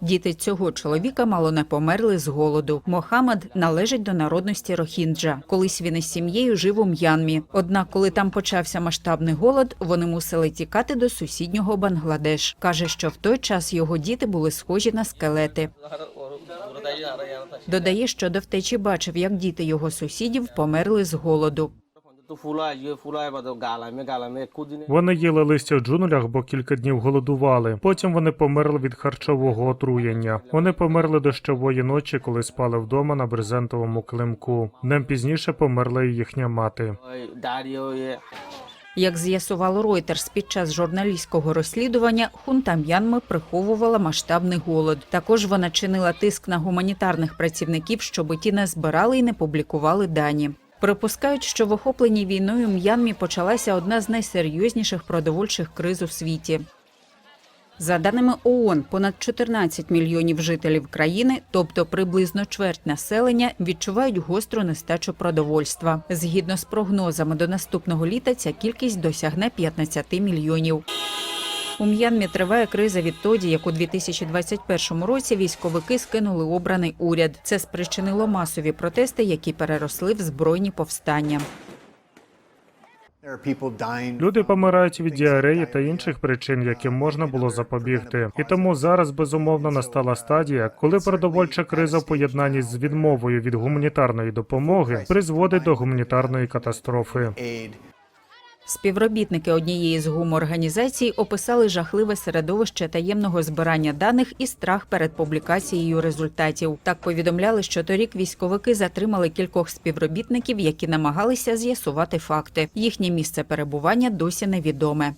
Діти цього чоловіка мало не померли з голоду. Мохаммед належить до народності Рохінджа. Колись він із сім'єю жив у М'янмі. Однак, коли там почався масштабний голод, вони мусили тікати до сусіднього Бангладеш. каже, що в той час його діти були схожі на скелети. Додає, що до втечі бачив, як діти його сусідів померли з голоду. Вони їли листя в джунглях, бо кілька днів голодували. Потім вони померли від харчового отруєння. Вони померли дощової ночі, коли спали вдома на брезентовому климку. Днем пізніше померла і їхня мати. Як з'ясувало Reuters під час журналістського розслідування, хунта М'янми приховувала масштабний голод. Також вона чинила тиск на гуманітарних працівників, щоб ті не збирали і не публікували дані. Припускають, що в охопленій війною М'янмі почалася одна з найсерйозніших продовольчих криз у світі. За даними ООН, понад 14 мільйонів жителів країни, тобто приблизно чверть населення, відчувають гостру нестачу продовольства. Згідно з прогнозами, до наступного літа ця кількість досягне 15 мільйонів. У М'янмі триває криза відтоді, як у 2021 році військовики скинули обраний уряд. Це спричинило масові протести, які переросли в збройні повстання. Люди помирають від діареї та інших причин, яким можна було запобігти. І тому зараз безумовно настала стадія, коли продовольча криза в поєднанні з відмовою від гуманітарної допомоги призводить до гуманітарної катастрофи. Співробітники однієї з гуморганізацій описали жахливе середовище таємного збирання даних і страх перед публікацією результатів. Так повідомляли, що торік військовики затримали кількох співробітників, які намагалися з'ясувати факти. Їхнє місце перебування досі невідоме.